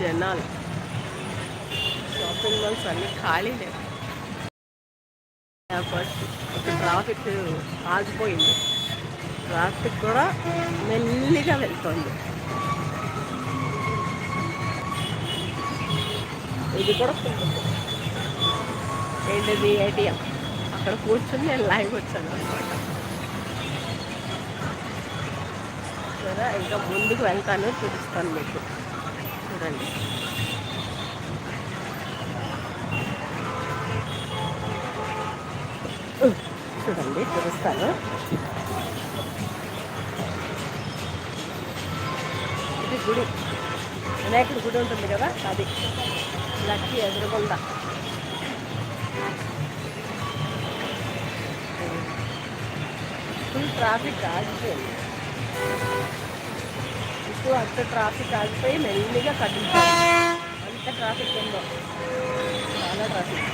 జనాలు. Shopping malls అన్నీ ఖాళీ లేవు ఫస్ట్ ట్రాఫిక్ ఆగిపోయింది. ట్రాఫిక్ కూడా మెల్లిగా వెళ్తుంది. ఇది కూడా ఏంటిది? ఏటీఎం అక్కడ కూర్చుని నేను లైవ్ వచ్చాను అనమాట సరే ఇంకా ముందుకు వెళ్తాను చూపిస్తాను మీకు. చూడండి చూడండి చూపిస్తాను. ఇది గుడి. వినాయకుడి గుడి ఉంటుంది కదా అది. లక్కి ఎదురుగుండా. ఫుల్ ట్రాఫిక్ ఆగిపోయింది. చుట్టూ అంత ట్రాఫిక్ ఆగిపోయి మెల్లిగా కట్టించాలి అంత ట్రాఫిక్ ఉందో. చాలా ట్రాఫిక్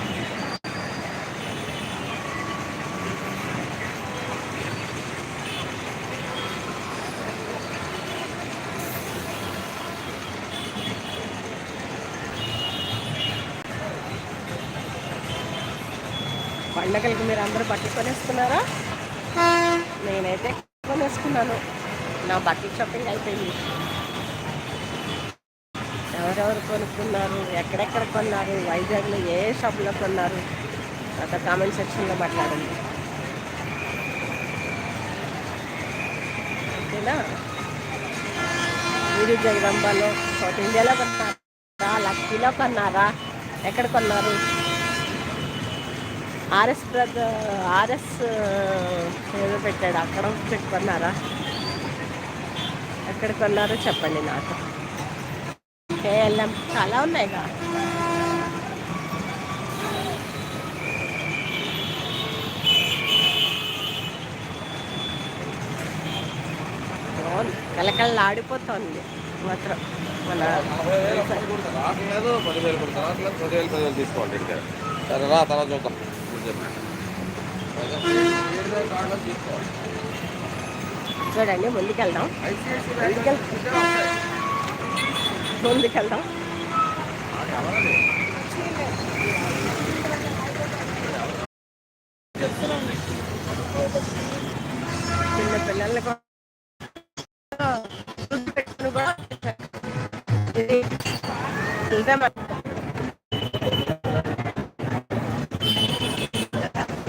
పండగలకి మీరు అందరూ బట్టలు కొనేసుకున్నారా? నేనైతే కొనేసుకున్నాను. నా బట్టల షాపింగ్ అయిపోయింది. ఎవరెవరు కొనుక్కున్నారు ఎక్కడెక్కడ కొన్నారు వైజాగ్లో ఏ షాప్లో కొన్నారు నాతో కామెంట్ సెక్షన్లో మాట్లాడండి. ఓకేనా? మీరు జగదంబాలో సౌత్ ఇండియాలో కొన్నారా లక్కీలో కొన్నారా ఎక్కడ కొన్నారు? ఆర్ఎస్ బ్రదర్ ఆర్ఎస్ ఏదో పెట్టాడు అక్కడ పెట్టుకున్నారా? ఎక్కడికి వెళ్ళారో చెప్పండి నాకు కేఎల్ఎం చాలా ఉన్నాయిగా కలకల్లా ఆడిపోతుంది మాత్రం మన రావట్లేదు పదివేలు కూడా రావట్లేదు పదివేలు పదివేలు ఇంకా. సరే రా తర్వాత చూద్దాం. తీసుకోవాలి చూడండి ముందుకెళ్దాం ముందుకెళ్ ముందుకెళ్దాం చిన్న పిల్లల్ని కూడా ఫుడ్ పెట్టుకుని కూడా ఇది వెళ్దాం